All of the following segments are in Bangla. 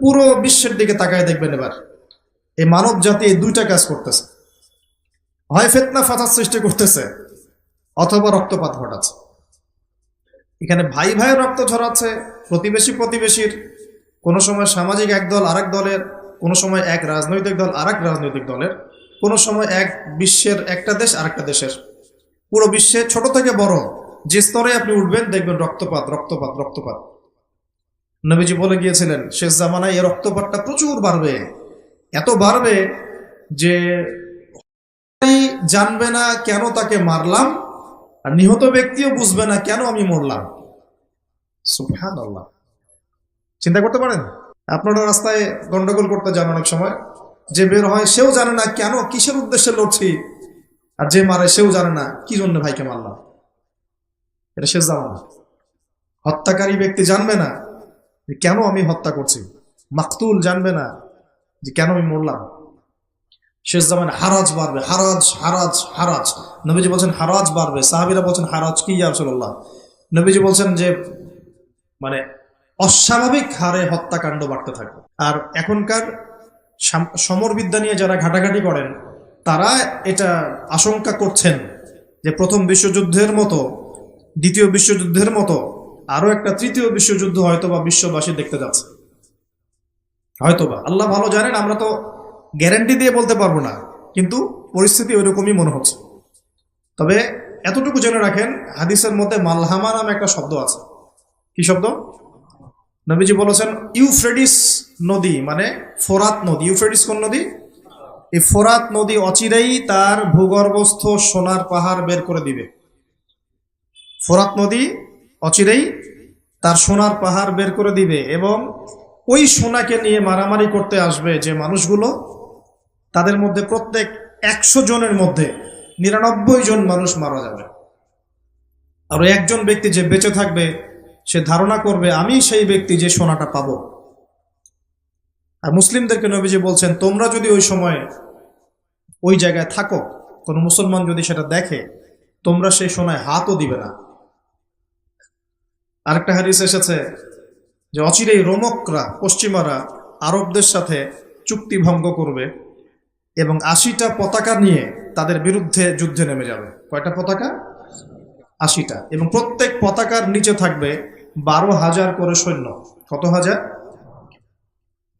পুরো বিশ্বের দিকে তাকায় দেখবেন এবার। এই মানব জাতি এই দুইটা কাজ করতেছে। হয় ফেতনা ফাতার সৃষ্টি করতেছে, অথবা রক্তপাত ঘটাচ্ছে। এখানে ভাই ভাই রক্ত ঝরাচ্ছে, প্রতিবেশী প্রতিবেশীর, কোনো সময় সামাজিক এক দল আরেক দলের, কোনো সময় এক রাজনৈতিক দল আরেক রাজনৈতিক দলের, কোনো সময় এক বিশ্বের একটা দেশ আরেকটা দেশের। পুরো বিশ্বে ছোট থেকে বড়, যে স্তরে আপনি উঠবেন দেখবেন রক্তপাত রক্তপাত রক্তপাত। নবীজি বলে গিয়েছিলেন, শেষ জামানায় এই রক্তপাতটা প্রচুর বাড়বে। এত বাড়বে যে জানবে না কেন তাকে মারলাম, আর নিহত ব্যক্তিও বুঝবে না কেন আমি মরলাম। আল্লাহ চিন্তা করতে পারেন? আপনারা রাস্তায় গন্ডগোল করতে যান অনেক সময়। যে বের হয় সেও জানে না কেন কিসের উদ্দেশ্যে লড়ছি, আর যে মারে সেও জানে না কি জন্য ভাইকে মারলাম। এটা শেষ জামানা। হত্যাকারী ব্যক্তি জানবে না যে কেন আমি হত্যা করছি? মাকতুল জানবে না যে কেন আমি মরলাম। শেষ জামানে হারাজ বাড়বে, হারাজ হারাজ হারাজ। নবীজি বলছেন, হারাজ বাড়বে। সাহাবিরা বলছেন, হারাজ কি ইয়ারসল্লাহ নবীজি বলছেন যে মানে অস্বাভাবিক হারে হত্যাকাণ্ড বাড়তে থাকবে। আর এখনকার সমরবিদ্যা নিয়ে যারা ঘাটাঘাটি করেন, তারা এটা আশঙ্কা করছেন যে প্রথম বিশ্বযুদ্ধের মতো, দ্বিতীয় বিশ্বযুদ্ধের মতো আরও একটা তৃতীয় বিশ্বযুদ্ধ হয়তোবা বিশ্ববাসী দেখতে যাচ্ছে। হয়তোবা। আল্লাহ ভালো জানেন, আমরা তো গ্যারান্টি দিয়ে বলতে পারব না, কিন্তু পরিস্থিতি ওইরকমই মনে হচ্ছে। তবে এতটুকু জেনে রাখেন, হাদিসের মধ্যে মালহামা নামে একটা শব্দ আছে। কি শব্দ? নবীজি বলেছেন, ইউফ্রেডিস নদী মানে ফোরাত নদী। ইউফ্রেডিস কোন নদী? এই ফোরাত নদী অচিরেই তার ভূগর্ভস্থ সোনার পাহাড় বের করে দিবে। ফোরাত নদী অচিরেই তার সোনার পাহাড় বের করে দিবে এবং ওই সোনাকে নিয়ে মারামারি করতে আসবে যে মানুষগুলো। তাদের মধ্যে প্রত্যেক একশো জনের মধ্যে নিরানব্বই জন মানুষ মারা যাবে। আর একজন ব্যক্তি যে বেঁচে থাকবে, সে ধারণা করবে, আমি সেই ব্যক্তি যে সোনাটা পাবো। আর মুসলিমদেরকে নবীজি বলছেন, তোমরা যদি ওই সময় ওই জায়গায় থাকো, কোনো মুসলমান যদি সেটা দেখে, তোমরা সেই সোনায় হাতও দিবে না। আরেকটা হাদিস এসেছে যে অচিরেই রোমকরা, পশ্চিমারা আরবদের সাথে চুক্তি ভঙ্গ করবে এবং আশিটা পতাকা নিয়ে তাদের বিরুদ্ধে যুদ্ধে নেমে যাবে। কয়টা পতাকা? আশিটা। এবং প্রত্যেক পতাকার নিচে থাকবে বারো হাজার করে সৈন্য। কত হাজার?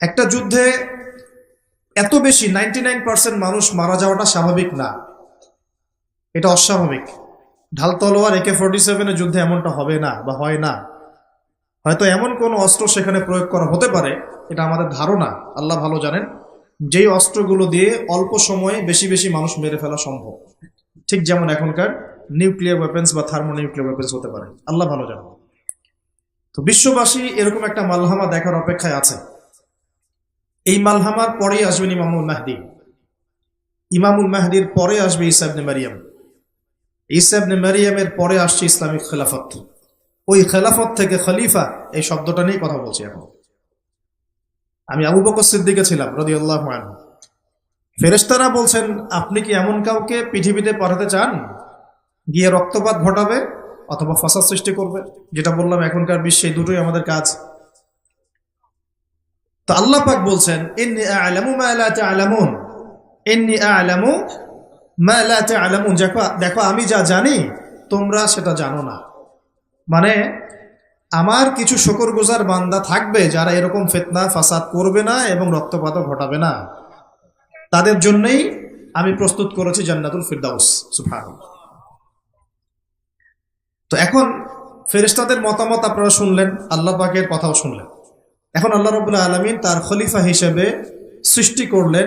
একটা যুদ্ধে এত বেশি নাইনটি মানুষ মারা যাওয়াটা স্বাভাবিক না। এটা অস্বাভাবিক। ঢাল তলোয়ার একে ফোর্টি সেভেনের যুদ্ধে এমনটা হবে না বা হয় না। হয়তো এমন কোন অস্ত্র সেখানে প্রয়োগ করা হতে পারে, এটা আমাদের ধারণা। আল্লাহ ভালো জানেন, যেই অস্ত্রগুলো দিয়ে অল্প সময়ে বেশি বেশি মানুষ মেরে ফেলা সম্ভব। ঠিক যেমন এখনকার নিউক্লিয়ার ওয়েপেন্স বা থার্মোনিউক্লিয়ার ওয়েপেন্স হতে পারে। আল্লাহ ভালো জানেন। তো বিশ্ববাসী এরকম একটা মালহামা দেখার অপেক্ষায় আছে। এই মালহামার পরেই আসবেন ইমামুল মাহদি। ইমামুল মাহদির পরে আসবে ইসাবনে মারিয়াম। ইসাবনে মারিয়ামের পরে আসছে ইসলামিক খেলাফত। ওই খেলাফত থেকে খলিফা এই শব্দটা নিয়ে কথা বলছি এখন। আমি আবু বকর সিদ্দিকে ছিলাম রদি আল্লাহ ফেরেস্তারা বলছেন, আপনি কি এমন কাউকে পৃথিবীতে পাঠাতে চান? গিয়ে রক্তপাত ঘটাবে অথবা ফাসাদ সৃষ্টি করবে? যেটা বললাম, এখনকার বিশ্বে দুটোই আমাদের কাজ। তো আল্লাহ পাক বলছেন আ'লামু মা লা তা'লামুন। ইন্নি আ'লামু মা লা তা'লামুন, দেখো আমি যা জানি, তোমরা সেটা জানো না। মানে আমার কিছু শকর গুজার বান্দা থাকবে যারা এরকম ফেতনা, ফাসাদ করবে না এবং রক্তপাতও ঘটাবে না। তাদের জন্যই আমি প্রস্তুত করেছি জান্নাতুল ফিরদাউস সুফান তো এখন ফেরেশতাদের মতামত আপনারা শুনলেন, আল্লাহ পাকের কথাও শুনলেন। এখন আল্লাহ রবুল্লাহ আলমিন তার খলিফা হিসেবে সৃষ্টি করলেন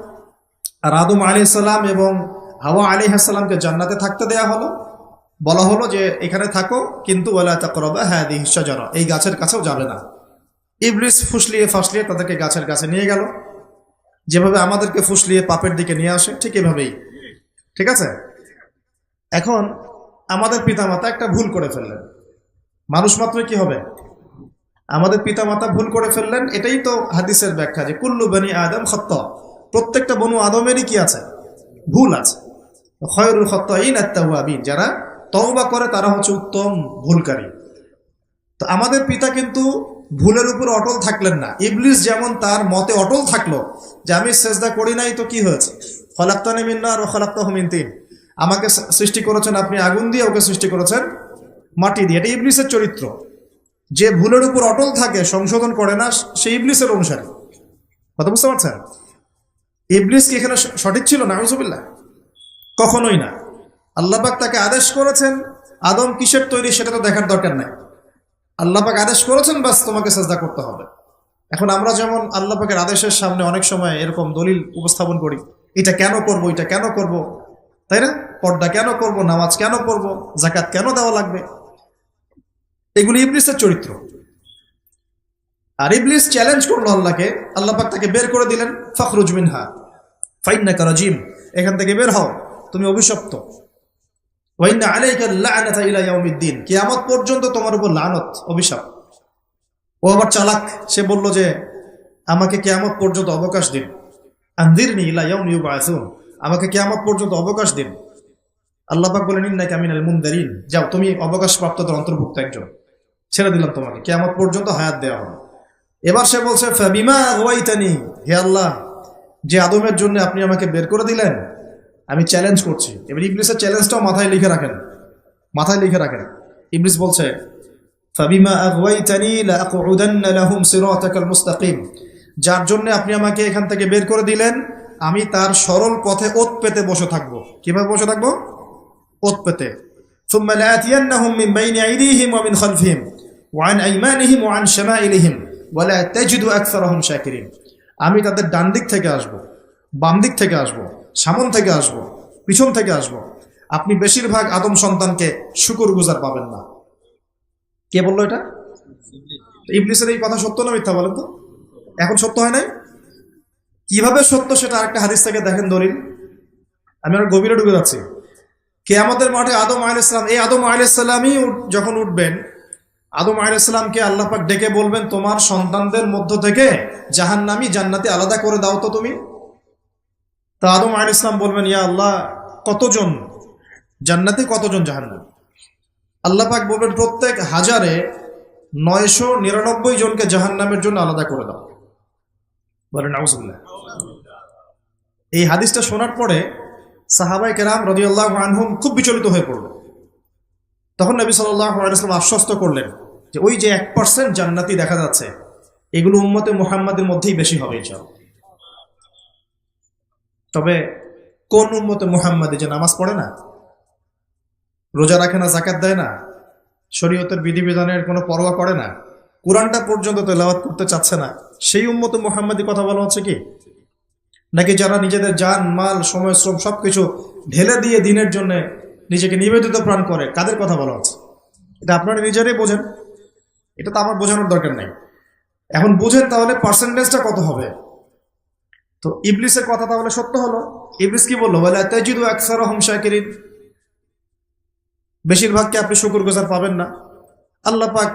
আর আদম আলী ইসলাম এবং হাওয়া আলি হাসালামকে জান্নাতে থাকতে দেয়া হলো। বলা হলো যে, এখানে থাকো, কিন্তু ওলা তাকরবা হ্যাঁ দিহিসা জানা এই গাছের কাছেও যাবে না। ইবলিস ফুসলিয়ে ফাসলিয়ে তাদেরকে গাছের কাছে নিয়ে গেল। যেভাবে আমাদেরকে ফুসলিয়ে পাপের দিকে নিয়ে আসে, ঠিক এভাবেই। ঠিক আছে? এখন আমাদের পিতামাতা একটা ভুল করে ফেললেন। মানুষ মাত্র কি হবে? আমাদের পিতামাতা ভুল করে ফেললেন, এটাই তো হাদিসের ব্যাখ্যা যে, কুল্লু বানি আদম সত্য প্রত্যেকটা বনু আদমেরই কি আছে? ভুল আছে। খয়রুল খত্তাইন আত্মাবিন যারা তওবা করে তারা হচ্ছে উত্তম ভুলকারী। তো আমাদের পিতা কিন্তু ভুলের উপর অটল থাকলেন না। ইবলিস যেমন তার মতে অটল থাকল যে আমি সেজদা করি নাই তো কি হয়েছে? ফলাক্তানি মিন্না আর ফলাক্তা হুমিন তিন। আমাকে সৃষ্টি করেছেন আপনি আগুন দিয়ে, ওকে সৃষ্টি করেছেন মাটি দিয়ে। এটা ইবলিসের চরিত্র। যে ভুলের উপর অটল থাকে, সংশোধন করে না, সে ইবলিসের অনুসারী। কথা বুঝতে পারছেন? ইবলিস কি এখানে সঠিক ছিল? না আউজুবিল্লাহ কখনোই না। আল্লাপাক তাকে আদেশ করেছেন, আদম কিসের তৈরি সেটা তো দেখার দরকার নাই। আল্লাপাক আদেশ করেছেন, বাস তোমাকে সাজদা করতে হবে। এখন আমরা যেমন আল্লাপাকের আদেশের সামনে অনেক সময় এরকম দলিল উপস্থাপন করি, এটা কেন করব, এটা কেন করব, তাই না? পর্দা কেন করব, নামাজ কেন করব জাকাত কেন দেওয়া লাগবে? এগুলি ইবলিসের চরিত্র। আর ইবলিস চ্যালেঞ্জ করল আল্লাহকে আল্লাপাক তাকে বের করে দিলেন, ফখরুজ মিনহা। ফাইন্না কারাজিম এখান থেকে বের হও, তুমি অভিশপ্ত। ওয়াইন্না আলাইকা লা'নাতা ইলা ইয়াউমিদ্দিন, কিয়ামত পর্যন্ত তোমার উপর লানত, অভিশাপ। ও আবার চালাক, সে বলল যে, আমাকে কিয়ামত পর্যন্ত অবকাশ দিন। আনজিরনি ইলা ইয়াউমি ইউবআসুন আমাকে কিয়ামত পর্যন্ত অবকাশ দিন। আল্লাহ পাক বলেন, ইন্নাকা মিনাল মুনদারিন, যাও, তুমি অবকাশ প্রাপ্তদের অন্তর্ভুক্ত একজন। ছেড়ে দিলাম তোমাকে, কিয়ামত পর্যন্ত হায়াত দেওয়া হবে। এবার সে বলছে, ফাবিমা ওয়াইতানি হে আল্লাহ যে আদমের জন্য আপনি আমাকে বের করে দিলেন, আমি চ্যালেঞ্জ করছি। এবার ইবলিসের চ্যালেঞ্জটাও মাথায় লিখে রাখেন। মাথায় লিখে রাখেন। ইবলিস বলছে যার জন্য আপনি আমাকে এখান থেকে বের করে দিলেন, আমি তার সরল পথে ওত পেতে বসে থাকব। কীভাবে বসে থাকব? ওত পেতে। ওয়ান ওয়ান ওয়ালা আমি তাদের ডান দিক থেকে আসব। বাম দিক থেকে আসব। সামন থেকে আসব। পিছন থেকে আসব। আপনি বেশিরভাগ আদম সন্তানকে শুকুর গুজার পাবেন না কে বলল এটা ইবলিসের এই কথা সত্য না মিথ্যা বলেন তো এখন সত্য হয় নাই কীভাবে সত্য সেটা আরেকটা হাদিস থেকে দেখেন দলিল আমি আর গভীরে ডুবে যাচ্ছি কে আমাদের মাঠে আদম আলাইসালাম এই আদম আলাইসাল্লামই যখন উঠবেন আদম আলাইসাল্লামকে আল্লাহ পাক ডেকে বলবেন, তোমার সন্তানদের মধ্য থেকে জাহান্নামি জান্নাতে আলাদা করে দাও তো তুমি। তা আদম আলাইসালাম বলবেন, ইয়া আল্লাহ, কতজন? জান্নাতে কতজন জাহান্নাম? আল্লাহ পাক বলবেন, প্রত্যেক হাজারে নয়শো নিরানব্বই জনকে জাহান্নামের জন্য আলাদা করে দাও। বলেন এই হাদিসটা শোনার পরে সাহাবাই কেরাম রদিউল্লাহ আনহুম খুব বিচলিত হয়ে পড়ল। তখন নবী আলাইসলাম আশ্বস্ত করলেন যে ওই যে এক পার্সেন্ট জান্নাতি দেখা যাচ্ছে, এগুলো উম্মতে মুহাম্মাদের মধ্যেই বেশি হবে ইনশাল তবে কোন উম্মতে মুহাম্মাদি যে নামাজ পড়ে না, রোজা রাখে না জাকাত দেয় না, শরীয়তের বিধিবিধানের কোনো পরোয়া করে না, কোরআনটা পর্যন্ত তেলাওয়াত করতে চাচ্ছে না, সেই উম্মতে মুহাম্মাদি কথা বলা হচ্ছে কি? নাকি যারা নিজেদের যান মাল, সময়, শ্রম সবকিছু ঢেলে দিয়ে দিনের জন্য নিজেকে নিবেদিত প্রাণ করে, কাদের কথা বলা হচ্ছে? এটা আপনারা নিজেরাই বোঝেন। এটা তো আমার বোঝানোর দরকার নেই। এখন বুঝেন তাহলে পার্সেন্টেজটা কত হবে? তো ইবলিসের কথা তাহলে সত্য হলো। ইবলিস কি বলল? বলে তেজিদু একসার হোম শাকিরিন বেশিরভাগকে আপনি শুকুর গোজার পাবেন না। আল্লাহ পাক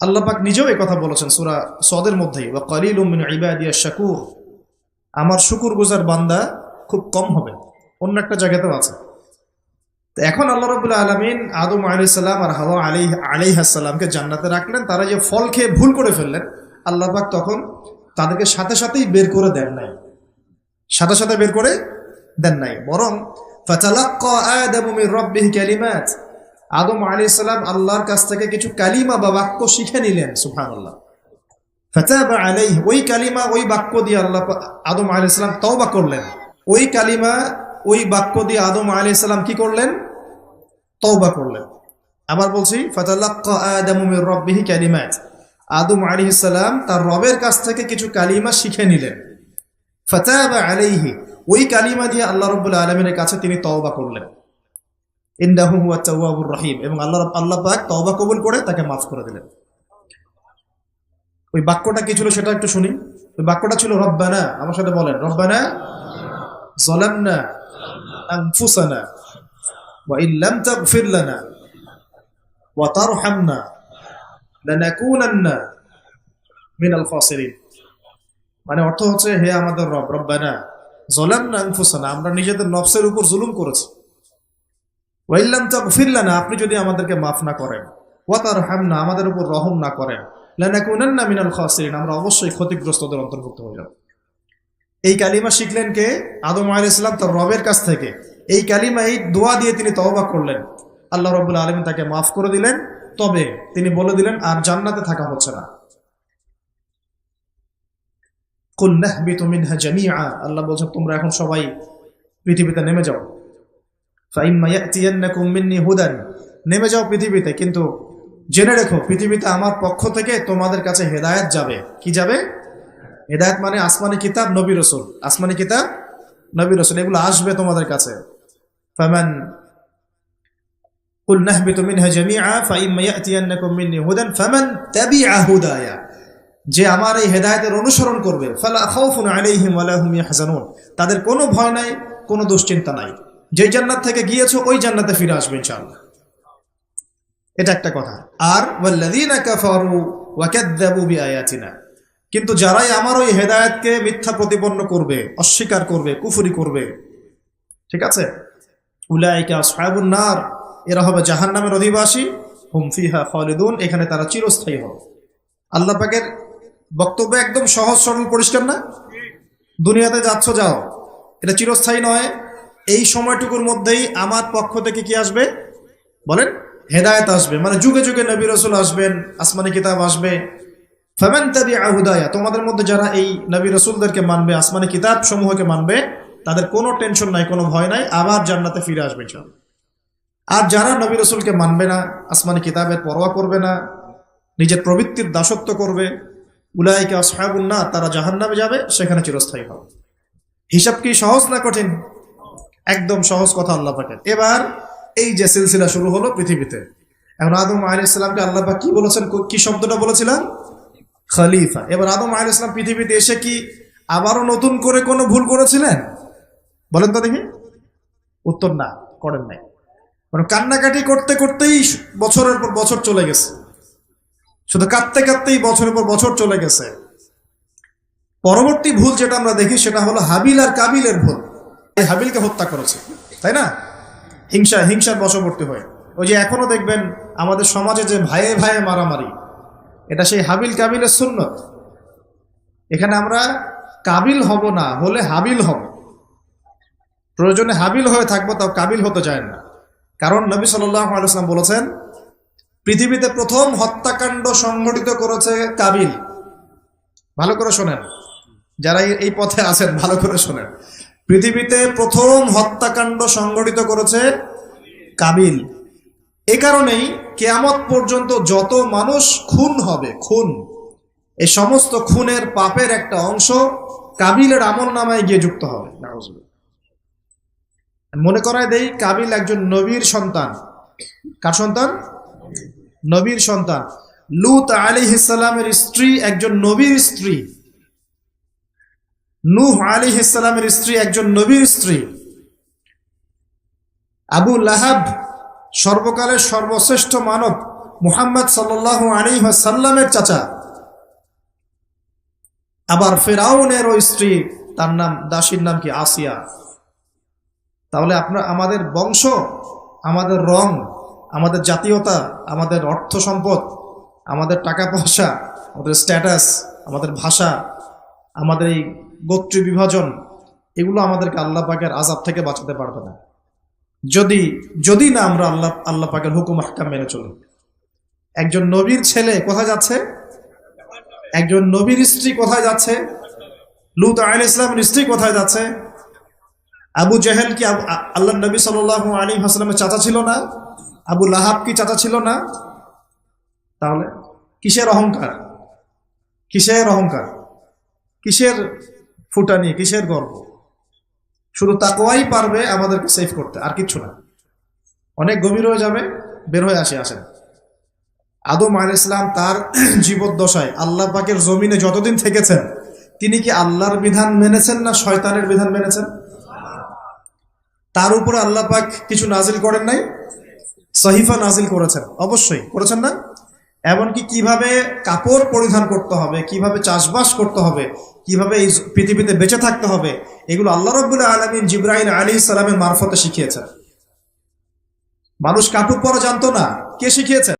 আল্লাহ পাক নিজেও এই কথা বলেছেন সুরা সদের মধ্যেই। বা কলিল উমিন ইবাদিয়া শাকুর আমার শুকুর গুজার বান্দা খুব কম হবে। অন্য একটা জায়গাতেও আছে। এখন আল্লাহ রবুল্লা আলমিন আদম আলাইসাল্লাম আর হাওয়া আলী আলিহাসাল্লামকে জান্নাতে রাখলেন। তারা যে ফল খেয়ে ভুল করে ফেললেন, আল্লাহ পাক তখন তাদেরকে সাথে সাথেই বের করে দেন নাই। সাথে সাথে বের করে দেন নাই। বরং ফাতালাক্কা আদামু সালাম আল্লাহর কাছ থেকে কিছু কালিমা বা বাক্য শিখে নিলেন, সুবহানাল্লাহ। ফাতাবা আলাইহি, ওই কালিমা, ওই বাক্য দিয়ে আল্লাহ আদম আলাইহিস সালাম তওবা করলেন। ওই কালিমা, ওই বাক্য দিয়ে আদম সালাম কি করলেন? তওবা করলেন। আবার বলছি, ফাতালাক্কা আদামু মির রাব্বিহি কালিমাত। আদম আলাইহিস সালাম তার রবের কাছ থেকে কিছু কালিমা শিখে নিলেন। ফাতাবা আলাইহি, ওই কালিমা দিয়ে আল্লাহ রব্বুল আলমিনের কাছে তিনি তওবা করলেন। ইন্দাহু হুয়া তাওয়াবুর রহিম এবং আল্লাহ আল্লাহ পাক তওবা কবুল করে তাকে মাফ করে দিলেন। ওই বাক্যটা কি ছিল সেটা একটু শুনি। ওই বাক্যটা ছিল, রব্বানা আমার সাথে বলেন, রব্বানা জলামনা আনফুসানা ইল্লাম তাগফির লানা ওয়া তারহামনা লানাকুনান্না মিনাল খাসিরিন মানে অর্থ হচ্ছে, হে আমাদের রব, রব্বানা জলামনা আনফুসানা আমরা নিজেদের নফসের উপর জুলুম করেছি। ওয়া ইল্লাম তাগফির লানা আপনি যদি আমাদেরকে মাফ না করেন ওয়া তারহামনা আমাদের উপর রহম না করেন লানাকুনান্না মিনাল খাসিরিন আমরা অবশ্যই ক্ষতিগ্রস্তদের অন্তর্ভুক্ত হয়ে যাব। এই কালিমা শিখলেন কে? আদম আলাইহিস ইসলাম তার রবের কাছ থেকে। এই কালিমা, এই দোয়া দিয়ে তিনি তওবা করলেন। আল্লাহ রব্বুল আলমিন তাকে মাফ করে দিলেন। তবে তিনি বলে দিলেন, আর জান্নাতে থাকা হচ্ছে না। আল্লাহ বলছেন, তোমরা এখন সবাই পৃথিবীতে নেমে যাও। নেমে যাও পৃথিবীতে, কিন্তু জেনে রেখো, পৃথিবীতে আমার পক্ষ থেকে তোমাদের কাছে হেদায়েত যাবে। কি যাবে? হেদায়েত মানে আসমানি কিতাব, নবী রসুল। আসমানি কিতাব, নবী রসুল, এগুলো আসবে তোমাদের কাছে। ফামান قل نهبط منها جميعا فإما يأتينكم مني هدى فمن تبع هدايا যে আমার এই হেদায়েতের অনুসরণ করবে ফালা খাউফুন আলাইহিম ওয়ালা হুম ইয়াহজানুন তাদের কোনো ভয় নাই কোনো দুশ্চিন্তা নাই যে জান্নাত থেকে গিয়েছো ওই জান্নাতে ফিরে আসবে ইনশাআল্লাহ এটা একটা কথা আর ওয়াল্লাযীনা কাফারু ওয়া কাযযাবু বিআয়াতিনা কিন্তু যারাই আমার ওই হেদায়েতকে মিথ্যা প্রতিপন্ন করবে অস্বীকার করবে কুফরি করবে ঠিক আছে উলাইকা আসহাবুন নার। এরা হবে জাহান্নামের অধিবাসী। হুম ফিহা খালিদুন। এখানে তারা চিরস্থায়ী হবে। আল্লাহ পাকের বক্তব্য একদম সহজ, সরল, পরিষ্কার না? দুনিয়াতে যাচ্ছ, যাও। এটা চিরস্থায়ী নয়। এই সময়টুকুর মধ্যেই আমার পক্ষ থেকে কি আসবে? বলেন, হেদায়েত আসবে। মানে যুগে যুগে নবী রসুল আসবেন, আসমানি কিতাব আসবে। ফামান তাবি আহুদায়া তোমাদের মধ্যে যারা এই নবী রসুলদেরকে মানবে, আসমানি কিতাব সমূহকে মানবে তাদের কোনো টেনশন নাই, কোনো ভয় নাই, আবার জান্নাতে ফিরে আসবে চল আর যারা নবী রসুলকে মানবে না, আসমানি কিতাবের পরোয়া করবে না, নিজের প্রবৃত্তির দাসত্ব করবে, উলাইকে আসহাবুল্লাহ তারা জাহান্নামে যাবে, সেখানে চিরস্থায়ী হবে। হিসাব কি সহজ না কঠিন? একদম সহজ কথা আল্লাহ পাকের। এবার এই যে সিলসিলা শুরু হলো পৃথিবীতে। এখন আদম আহ ইসলামকে আল্লাহ পাক কি বলেছেন, কি শব্দটা বলেছিলাম খলিফা। এবার আদম আহ ইসলাম পৃথিবীতে এসে কি আবারও নতুন করে কোনো ভুল করেছিলেন? বলেন তো দেখি। উত্তর না, করেন নাই। মানে কান্নাকাটি করতে করতেই বছরের পর বছর চলে গেছে। শুধু কাঁদতে কাঁদতেই বছরের পর বছর চলে গেছে। পরবর্তী ভুল যেটা আমরা দেখি সেটা হলো হাবিল আর কাবিলের ভুল। এই হাবিলকে হত্যা করেছে, তাই না? হিংসা, হিংসার বশবর্তী হয়ে। ওই যে এখনও দেখবেন আমাদের সমাজে যে ভাইয়ে ভাইয়ে মারামারি, এটা সেই হাবিল কাবিলের সুন্নত। এখানে আমরা কাবিল হব না, হলে হাবিল হব। প্রয়োজনে হাবিল হয়ে থাকব, তাও কাবিল হতে চায় না। কারণ নবী সাল্লাম বলেছেন, পৃথিবীতে প্রথম হত্যাকাণ্ড সংঘটিত করেছে কাবিল। ভালো করে শোনেন। যারা এই পথে আছেন, ভালো করে শোনেন। পৃথিবীতে প্রথম হত্যাকাণ্ড সংঘটিত করেছে কাবিল। এ কারণেই কেয়ামত পর্যন্ত যত মানুষ খুন হবে, খুন, এই সমস্ত খুনের পাপের একটা অংশ কাবিলের আমল নামায় গিয়ে যুক্ত হবে। মনে করায় দেই, কাবিল একজন নবীর সন্তান। কার সন্তান? নবীর সন্তান। লুত আলী ইসালামের স্ত্রী একজন নবীর স্ত্রী। নূহ আলী ইসালামের স্ত্রী একজন নবীর স্ত্রী। আবু লাহাব সর্বকালের সর্বশ্রেষ্ঠ মানব, মুহাম্মদ সাল্লাহ আলী সাল্লামের চাচা। আবার ফেরাউনের ওই স্ত্রী, তার নাম, দাসীর নাম কি? আসিয়া। তাহলে আপনার, আমাদের বংশ, আমাদের রং, আমাদের জাতীয়তা, আমাদের অর্থ সম্পদ, আমাদের টাকা পয়সা, আমাদের স্ট্যাটাস আমাদের ভাষা, আমাদের এই গোত্রী বিভাজন, এগুলো আমাদেরকে আল্লাহ পাকের আজাব থেকে বাঁচাতে পারবে না। যদি যদি না আমরা আল্লাহ আল্লাহ পাকের হুকুম হাক্কাম মেনে চলি। একজন নবীর ছেলে কোথায় যাচ্ছে? একজন নবীর স্ত্রী কোথায় যাচ্ছে? লুত আল ইসলামের স্ত্রী কোথায় যাচ্ছে? আবু জাহেল কি আল্লাহ নবী সাল আলী হাসলামের চাচা ছিল না? আবু লাহাব কি চাচা ছিল না? তাহলে কিসের অহংকার? কিসের অহংকার? কিসের ফুটানি? কিসের গর্ব? শুধু তাকোয়াই পারবে আমাদেরকে সেভ করতে, আর কিচ্ছু না। অনেক গভীর হয়ে যাবে, বের হয়ে আসে, আসেন। আদম আল ইসলাম তার জীবদ্দশায় আল্লাহ পাকের জমিনে যতদিন থেকেছেন, তিনি কি আল্লাহর বিধান মেনেছেন না শয়তানের বিধান মেনেছেন? তার উপরে আল্লাহ পাক কিছু নাজিল করেন নাই? সহিফা নাজিল করেছেন। অবশ্যই, করেছেন না? এমনকি কীভাবে কাপড় পরিধান করতে হবে, কীভাবে চাষবাস করতে হবে, কীভাবে এই পৃথিবীতে বেঁচে থাকতে হবে, এগুলো আল্লাহ রবুল্লাহ আলমিন জিব্রাহিম আলী ইসলামের মারফতে শিখিয়েছেন। মানুষ কাপড় পরা জানতো না, কে শিখিয়েছেন